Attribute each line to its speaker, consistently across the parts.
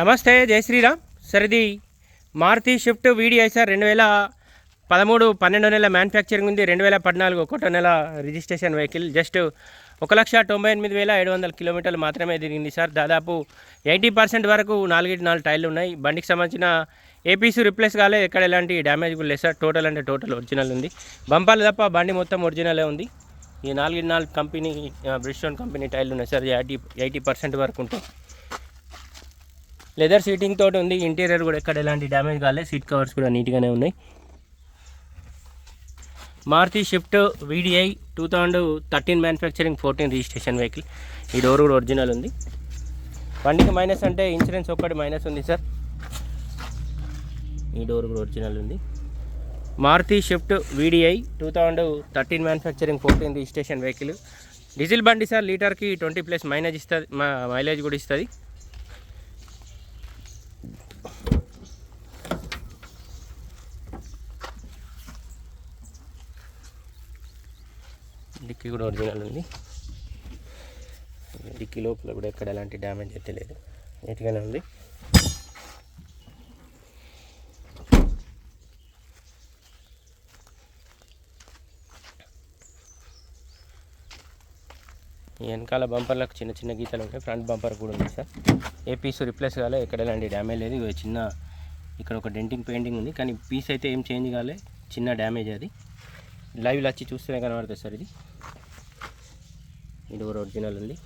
Speaker 1: నమస్తే జై శ్రీరామ్. సార్ ఇది మారుతి షిఫ్ట్ వీడిఐ సార్ రెండు వేల పదమూడు పన్నెండు నెల మ్యానుఫ్యాక్చరింగ్ ఉంది. రెండు వేల పద్నాలుగు ఒకటో నెల రిజిస్ట్రేషన్ వెహికల్. జస్ట్ ఒక లక్ష తొంభై ఎనిమిది వేల ఏడు వందల కిలోమీటర్లు మాత్రమే తిరిగింది సార్. దాదాపు ఎయిటీ పర్సెంట్ వరకు నాలుగు నాలుగు టైర్లు ఉన్నాయి. బండికి సంబంధించిన ఏపీసీ రిప్లేస్ కాలేదు. ఎక్కడ ఎలాంటి డ్యామేజ్ కూడా లేదు సార్. టోటల్ అంటే టోటల్ ఒరిజినల్ ఉంది. బంపాలు తప్ప బండి మొత్తం ఒరిజినలే ఉంది. ఈ నాలుగు నాలుగు కంపెనీ బ్రిస్టోన్ కంపెనీ టైర్లు ఉన్నాయి సార్. ఎయిటీ ఎయిటీ పర్సెంట్ వరకు ఉంటాయి. లెదర్ సీటింగ్ తోటి ఉంది. ఇంటీరియర్ కూడా ఎక్కడ ఎలాంటి డ్యామేజ్ కాలేదు సీట్ కవర్స్ కూడా నీట్గానే ఉన్నాయి. Maruti Swift VDI two thousand thirteen manufacturing fourteen registration vehicle ఈ డోర్ కూడా ఒరిజినల్ ఉంది. బండికి మైనస్ అంటే ఇన్సూరెన్స్ ఒక్కటి మైనస్ ఉంది సార్ ఈ డోర్ కూడా ఒరిజినల్ ఉంది. Maruti Swift VDI two thousand thirteen manufacturing fourteen registration vehicle diesel బండి సార్ లీటర్కి ట్వంటీ ప్లస్ మైలేజ్ ఇస్తుంది మైలేజ్ కూడా ఇస్తుంది. డిక్కీ కూడా ఒరిజినల్ ఉంది. డిక్కీ లోపల కూడా ఎక్కడ ఎలాంటి డ్యామేజ్ అయితే లేదు. నీట్గానే ఉంది. ఈ వెనకాల బంపర్లకు చిన్న చిన్న గీతలు ఉంటాయి. ఫ్రంట్ బంపర్ కూడా ఉంది సార్. ఏ పీస్ రిప్లేస్ కాలే ఎక్కడ ఎలాంటి డ్యామేజ్ లేదు. చిన్న ఇక్కడ ఒక డెంటింగ్ పెయింటింగ్ ఉంది. కానీ పీస్ అయితే ఏం చేంజ్ కాలే. చిన్న డ్యామేజ్ అది. లైవ్లో వచ్చి చూస్తేనే కనబడుతుంది సార్ ఇది. ఇది కూడా ఒరిజినల్ ఉంది.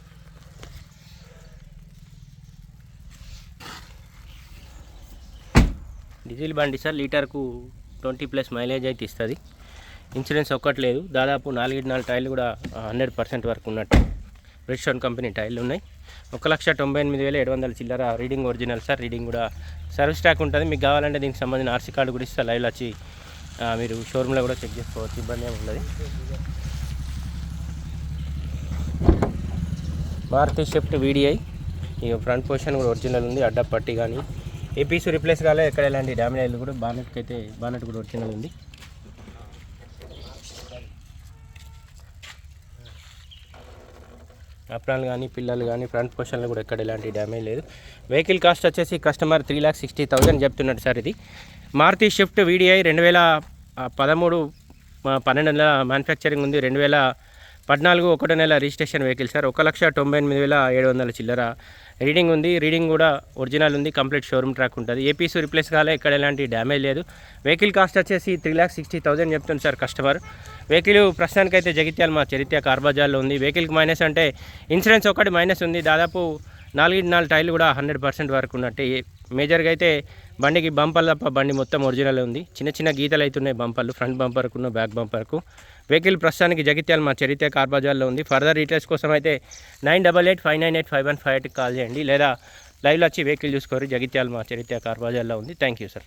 Speaker 1: డీజిల్ బండి సార్ లీటర్కు ట్వంటీ ప్లస్ మైలేజ్ అయితే ఇస్తుంది. ఇన్సూరెన్స్ ఒక్కట్లేదు దాదాపు నాలుగు నాలుగు టైర్లు కూడా హండ్రెడ్ పర్సెంట్ వరకు ఉన్నట్టు. బ్రిస్టోన్ కంపెనీ టైర్లు ఉన్నాయి. ఒక లక్ష తొంభై ఎనిమిది వేల ఏడు వందల చిల్లర రీడింగ్ ఒరిజినల్ సార్. రీడింగ్ కూడా సర్వీస్ ట్యాక్ ఉంటుంది. మీకు కావాలంటే దీనికి సంబంధించిన ఆర్సీ కార్డు కూడా ఇస్తా. లైవ్లో వచ్చి మీరు షోరూంలో కూడా చెక్ చేసుకోవచ్చు ఇబ్బంది ఏమి ఉండదు. మారుతి షిఫ్ట్ వీడిఐ ఈ ఫ్రంట్ పొజిషన్ కూడా ఒరిజినల్ ఉంది అడ్డ పట్టి కానీ. ఏ రిప్లేస్ కాలే ఎక్కడ ఎలాంటి డ్యామేజ్ కూడా బానెట్కి అయితే బానెట్ కూడా ఒరిజినల్ ఉంది. అప్రాన్లు కానీ పిల్లలు కానీ ఫ్రంట్ పోర్షన్లు కూడా ఎక్కడ ఎలాంటి డ్యామేజ్ లేదు. వెహికల్ కాస్ట్ వచ్చేసి customer three lakh sixty thousand చెప్తున్నాడు సార్ ఇది. మారుతి షిఫ్ట్ వీడిఐ రెండు వేల పదమూడు పన్నెండు నెలల మ్యానుఫ్యాక్చరింగ్ ఉంది. రెండు వేల పద్నాలుగు ఒకటో నెల రిజిస్ట్రేషన్ వెహికల్ సార్. ఒక లక్ష తొంభై ఎనిమిది వేల ఏడు వందల చిల్లర రీడింగ్ ఉంది. రీడింగ్ కూడా ఒరిజినల్ ఉంది. కంప్లీట్ షోరూమ్ ట్రాక్ ఉంటుంది. ఏ పీస్ రిప్లేస్ కాలే. ఇక్కడ ఎలాంటి డ్యామేజ్ లేదు. వెహికల్ కాస్ట్ వచ్చేసి త్రీ ల్యాక్ సిక్స్టీ థౌసండ్ చెప్తుంది సార్ కస్టమర్. వెహికల్ ప్రస్తుతానికైతే జగిత్యాల మా చరిత్ర కార్బజార్లో ఉంది. వెహికల్కి మైనస్ అంటే ఇన్సూరెన్స్ ఒకటి మైనస్ ఉంది. దాదాపు నాలుగు నాలుగు టైర్లు కూడా హండ్రెడ్ పర్సెంట్ వరకు ఉన్నట్టే. మేజర్గా అయితే బండికి బంపర్ తప్ప బండి మొత్తం ఒరిజినల్ ఉంది. చిన్న చిన్న గీతలు అవుతున్నాయి బంపర్లు ఫ్రంట్ బంపర్కు బ్యాక్ బంపర్కు. వెహికల్ ప్రస్తుతానికి జగిత్యాల మా చరిత్ర కార్బజార్లో ఉంది. ఫర్దర్ డీటెయిల్స్ కోసం అయితే nine double eight five nine eight five one five ఎయిట్కి కాల్ చేయండి లేదా లైవ్లో వచ్చి వెహికల్ చూసుకోరు. జగిత్యాల మా చరిత్ర కార్బజార్లో ఉంది. Thank you sir.